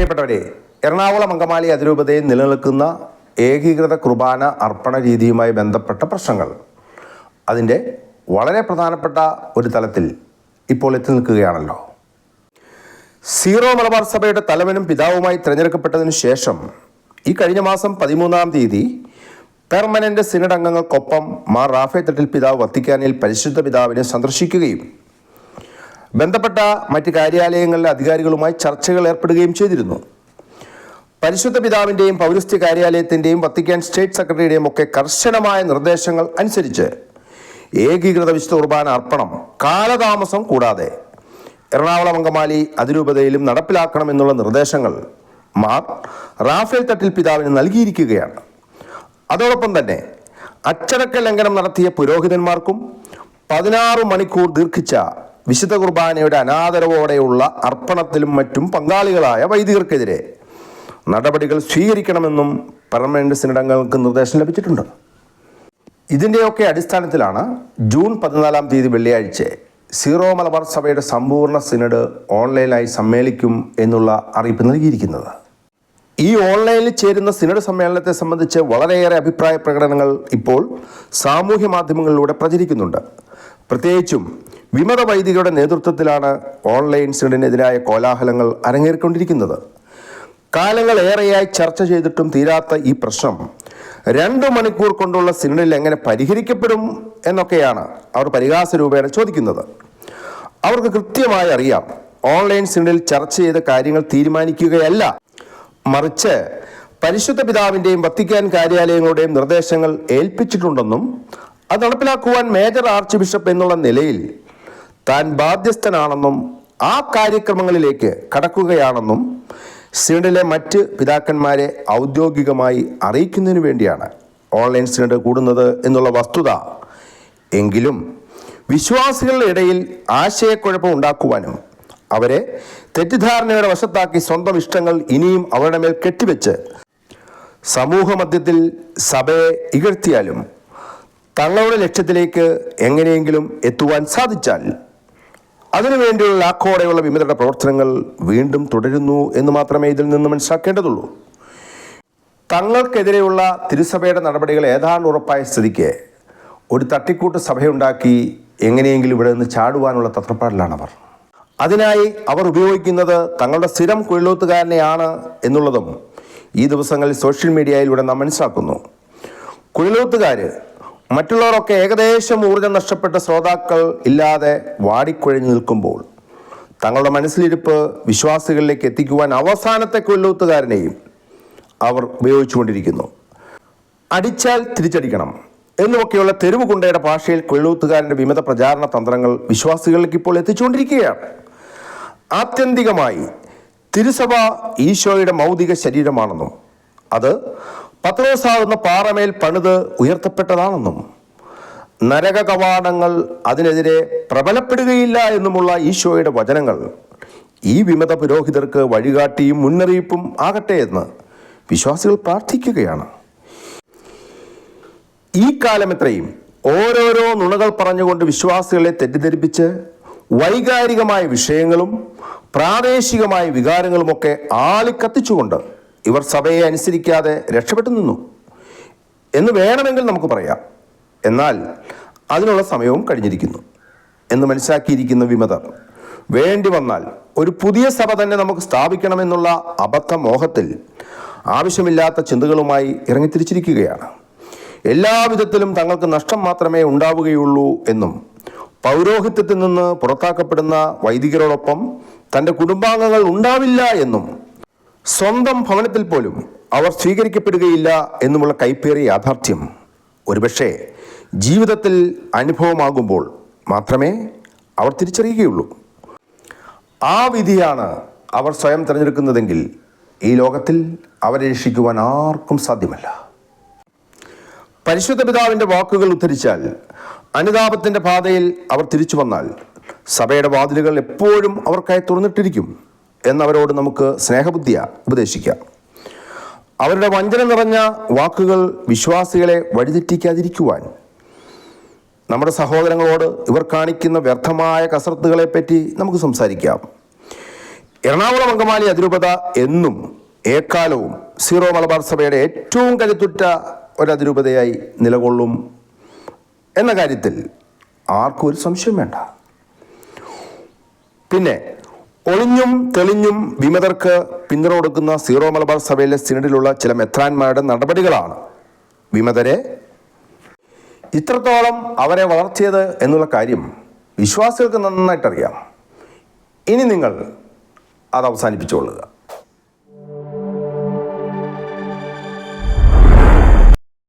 പ്രിയപ്പെട്ടവരെ എറണാകുളം അങ്കമാലി അതിരൂപതയിൽ നിലനിൽക്കുന്ന ഏകീകൃത കുർബാന അർപ്പണ രീതിയുമായി ബന്ധപ്പെട്ട പ്രശ്നങ്ങൾ. അതിന്റെ വളരെ പ്രധാനപ്പെട്ട ഒരു തലത്തിൽ ഇപ്പോൾ എത്തി നിൽക്കുകയാണല്ലോ. സീറോ മലബാർ സഭയുടെ തലവനും പിതാവുമായി തിരഞ്ഞെടുക്കപ്പെട്ടതിനു ശേഷം ഈ കഴിഞ്ഞ മാസം പതിമൂന്നാം തീയതി പെർമനന്റ് സിനഡ് അംഗങ്ങൾക്കൊപ്പം മാർ റാഫേ തട്ടിൽ പിതാവ് വത്തിക്കാനിൽ പരിശുദ്ധ പിതാവിനെ സന്ദർശിക്കുകയും ബന്ധപ്പെട്ട മറ്റ് കാര്യാലയങ്ങളിലെ അധികാരികളുമായി ചർച്ചകൾ ഏർപ്പെടുകയും ചെയ്തിരുന്നു. പരിശുദ്ധ പിതാവിന്റെയും പൗരസ്ത്യ കാര്യാലയത്തിന്റെയും വത്തിക്കാൻ സ്റ്റേറ്റ് സെക്രട്ടറിയുടെയും ഒക്കെ കർശനമായ നിർദ്ദേശങ്ങൾ അനുസരിച്ച് ഏകീകൃത വിശുദ്ധ കുർബാന അർപ്പണം കാലതാമസം കൂടാതെ എറണാകുളം അങ്കമാലി അതിരൂപതയിലും നടപ്പിലാക്കണമെന്നുള്ള നിർദ്ദേശങ്ങൾ മാർ റാഫേൽ തട്ടിൽ പിതാവിന് നൽകിയിരിക്കുകയാണ്. അതോടൊപ്പം തന്നെ അച്ചടക്ക ലംഘനം നടത്തിയ പുരോഹിതന്മാർക്കും പതിനാറ് മണിക്കൂർ ദീർഘിച്ച വിശുദ്ധ കുർബാനയുടെ അനാദരവോടെയുള്ള അർപ്പണത്തിലും മറ്റും പങ്കാളികളായ വൈദികർക്കെതിരെ നടപടികൾ സ്വീകരിക്കണമെന്നും പെർമനന്റ് സിനഡംഗങ്ങൾക്ക് നിർദ്ദേശം ലഭിച്ചിട്ടുണ്ട്. ഇതിന്റെയൊക്കെ അടിസ്ഥാനത്തിലാണ് ജൂൺ പതിനാലാം തീയതി വെള്ളിയാഴ്ച സീറോ മലബാർ സഭയുടെ സമ്പൂർണ സിനഡ് ഓൺലൈനായി സമ്മേളിക്കും എന്നുള്ള അറിയിപ്പ് നൽകിയിരിക്കുന്നത്. ഈ ഓൺലൈനിൽ ചേരുന്ന സിനഡ് സമ്മേളനത്തെ സംബന്ധിച്ച് വളരെയേറെ അഭിപ്രായ പ്രകടനങ്ങൾ ഇപ്പോൾ സാമൂഹ്യ മാധ്യമങ്ങളിലൂടെ പ്രചരിക്കുന്നുണ്ട്. പ്രത്യേകിച്ചും വിമത വൈദികരുടെ നേതൃത്വത്തിലാണ് ഓൺലൈൻ സിനഡിനെതിരായ കോലാഹലങ്ങൾ അരങ്ങേറിക്കൊണ്ടിരിക്കുന്നത്. കാലങ്ങളേറെയായി ചർച്ച ചെയ്തിട്ടും തീരാത്ത ഈ പ്രശ്നം രണ്ടു മണിക്കൂർ കൊണ്ടുള്ള സിനഡിൽ എങ്ങനെ പരിഹരിക്കപ്പെടും എന്നൊക്കെയാണ് അവർ പരിഹാസ രൂപേണ ചോദിക്കുന്നത്. അവർക്ക് കൃത്യമായി അറിയാം ഓൺലൈൻ സിനഡിൽ ചർച്ച ചെയ്ത കാര്യങ്ങൾ തീരുമാനിക്കുകയല്ല. മറിച്ച് പരിശുദ്ധ പിതാവിന്റെയും വത്തിക്കാൻ കാര്യാലയങ്ങളുടെയും നിർദ്ദേശങ്ങൾ ഏൽപ്പിച്ചിട്ടുണ്ടെന്നും അത് നടപ്പിലാക്കുവാൻ മേജർ ആർച്ച് ബിഷപ്പ് എന്നുള്ള നിലയിൽ താൻ ബാധ്യസ്ഥനാണെന്നും ആ കാര്യക്രമങ്ങളിലേക്ക് കടക്കുകയാണെന്നും സിനഡിലെ മറ്റ് പിതാക്കന്മാരെ ഔദ്യോഗികമായി അറിയിക്കുന്നതിന് വേണ്ടിയാണ് ഓൺലൈൻ സിനഡ് കൂടുന്നത് എന്നുള്ള വസ്തുത. എങ്കിലും വിശ്വാസികളുടെ ഇടയിൽ ആശയക്കുഴപ്പം ഉണ്ടാക്കുവാനും അവരെ തെറ്റിദ്ധാരണയുടെ വശത്താക്കി സ്വന്തം ഇഷ്ടങ്ങൾ ഇനിയും അവരുടെ മേൽ കെട്ടിവെച്ച് സമൂഹ മധ്യത്തിൽ സഭയെ ഇകഴ്ത്തിയാലും തങ്ങളുടെ ലക്ഷ്യത്തിലേക്ക് എങ്ങനെയെങ്കിലും എത്തുവാൻ സാധിച്ചാൽ അതിനുവേണ്ടിയുള്ള ലാക്കോടെയുള്ള വിമതരുടെ പ്രവർത്തനങ്ങൾ വീണ്ടും തുടരുന്നു എന്ന് മാത്രമേ ഇതിൽ നിന്ന് മനസ്സിലാക്കേണ്ടതുള്ളൂ. തങ്ങൾക്കെതിരെയുള്ള തിരുസഭയുടെ നടപടികൾ ഏതാണ്ട് ഉറപ്പായ സ്ഥിതിക്ക് ഒരു തട്ടിക്കൂട്ട് സഭയുണ്ടാക്കി എങ്ങനെയെങ്കിലും ഇവിടെ നിന്ന് ചാടുവാനുള്ള തത്രപ്പാടിലാണ് അവർ. അതിനായി അവർ ഉപയോഗിക്കുന്നത് തങ്ങളുടെ സ്ഥിരം കുഴലൂത്തുകാരനെയാണ് എന്നുള്ളതും ഈ ദിവസങ്ങളിൽ സോഷ്യൽ മീഡിയയിലൂടെ നാം മനസ്സിലാക്കുന്നു. കുഴലൂത്തുകാർ മറ്റുള്ളവരൊക്കെ ഏകദേശം ഊർജം നഷ്ടപ്പെട്ട ശ്രോതാക്കൾ ഇല്ലാതെ വാടിക്കുഴഞ്ഞു നിൽക്കുമ്പോൾ തങ്ങളുടെ മനസ്സിലിരിപ്പ് വിശ്വാസികളിലേക്ക് എത്തിക്കുവാൻ അവസാനത്തെ കൊല്ലൂത്തുകാരനെയും അവർ ഉപയോഗിച്ചുകൊണ്ടിരിക്കുന്നു. അടിച്ചാൽ തിരിച്ചടിക്കണം എന്നുമൊക്കെയുള്ള തെരുവ് കുണ്ടയുടെ ഭാഷയിൽ കൊള്ളൂത്തുകാരന്റെ വിമത പ്രചാരണ തന്ത്രങ്ങൾ വിശ്വാസികളിലേക്ക് ഇപ്പോൾ എത്തിച്ചുകൊണ്ടിരിക്കുകയാണ്. ആത്യന്തികമായി തിരുസഭ ഈശോയുടെ മൗതിക ശരീരമാണെന്നും അത് പത്രോസാകുന്ന പാറമേൽ പണിത് ഉയർത്തപ്പെട്ടതാണെന്നും നരക കവാടങ്ങൾ അതിനെതിരെ പ്രബലപ്പെടുകയില്ല എന്നുമുള്ള ഈശോയുടെ വചനങ്ങൾ ഈ വിമത പുരോഹിതർക്ക് വഴികാട്ടിയും മുന്നറിയിപ്പും ആകട്ടെ എന്ന് വിശ്വാസികൾ പ്രാർത്ഥിക്കുകയാണ്. ഈ കാലമെത്രയും ഓരോരോ നുണകൾ പറഞ്ഞുകൊണ്ട് വിശ്വാസികളെ തെറ്റിദ്ധരിപ്പിച്ച് വൈകാരികമായ വിഷയങ്ങളും പ്രാദേശികമായ വികാരങ്ങളുമൊക്കെ ആളിക്കത്തിച്ചുകൊണ്ട് ഇവർ സഭയെ അനുസരിക്കാതെ രക്ഷപ്പെട്ടു നിന്നു. എന്ന് വേണമെങ്കിൽ നമുക്ക് പറയാം. എന്നാൽ അതിനുള്ള സമയവും കഴിഞ്ഞിരിക്കുന്നു എന്ന് മനസ്സിലാക്കിയിരിക്കുന്ന വിമതർ വേണ്ടി വന്നാൽ ഒരു പുതിയ സഭ തന്നെ നമുക്ക് സ്ഥാപിക്കണമെന്നുള്ള അബദ്ധ മോഹത്തിൽ ആവശ്യമില്ലാത്ത ചിന്തകളുമായി ഇറങ്ങിത്തിരിച്ചിരിക്കുകയാണ്. എല്ലാവിധത്തിലും തങ്ങൾക്ക് നഷ്ടം മാത്രമേ ഉണ്ടാവുകയുള്ളൂ എന്നും പൗരോഹിത്യത്തിൽ നിന്ന് പുറത്താക്കപ്പെടുന്ന വൈദികരോടൊപ്പം തന്റെ കുടുംബാംഗങ്ങൾ ഉണ്ടാവില്ല എന്നും സ്വന്തം ഭവനത്തിൽ പോലും അവർ സ്വീകരിക്കപ്പെടുകയില്ല എന്നുമുള്ള കൈപ്പേറിയ യാഥാർത്ഥ്യം ഒരുപക്ഷെ ജീവിതത്തിൽ അനുഭവമാകുമ്പോൾ മാത്രമേ അവർ തിരിച്ചറിയുകയുള്ളൂ. ആ വിധിയാണ് അവർ സ്വയം തിരഞ്ഞെടുക്കുന്നതെങ്കിൽ ഈ ലോകത്തിൽ അവരെ രക്ഷിക്കുവാൻ ആർക്കും സാധ്യമല്ല. പരിശുദ്ധ പിതാവിന്റെ വാക്കുകൾ ഉദ്ധരിച്ചാൽ അനുതാപത്തിന്റെ പാതയിൽ അവർ തിരിച്ചു വന്നാൽ സഭയുടെ വാതിലുകൾ എപ്പോഴും അവർക്കായി തുറന്നിട്ടിരിക്കും. എന്നവരോട് നമുക്ക് സ്നേഹബുദ്ധിയ ഉപദേശിക്കാം. അവരുടെ വഞ്ചന നിറഞ്ഞ വാക്കുകൾ വിശ്വാസികളെ വഴിതെറ്റിക്കാതിരിക്കുവാൻ. നമ്മുടെ സഹോദരങ്ങളോട് ഇവർ കാണിക്കുന്ന വ്യർത്ഥമായ കസർത്തുകളെ പറ്റി നമുക്ക് സംസാരിക്കാം. എറണാകുളം അങ്കമാലി അതിരൂപത എന്നും ഏക്കാലവും സീറോ മലബാർ സഭയുടെ ഏറ്റവും കരുത്തുറ്റ ഒരു അതിരൂപതയായി നിലകൊള്ളും. എന്ന കാര്യത്തിൽ ആർക്കും ഒരു സംശയം വേണ്ട. പിന്നെ ഒളിഞ്ഞും തെളിഞ്ഞും വിമതർക്ക് പിന്തുണ കൊടുക്കുന്ന സീറോ മലബാർ സഭയിലെ സിനഡിലുള്ള ചില മെത്രാന്മാരുടെ നടപടികളാണ്. വിമതരെ ഇത്രത്തോളം അവരെ വളർത്തിയത് എന്നുള്ള കാര്യം വിശ്വാസികൾക്ക് നന്നായിട്ടറിയാം. ഇനി നിങ്ങൾ അത് അവസാനിപ്പിച്ചുകൊള്ളുക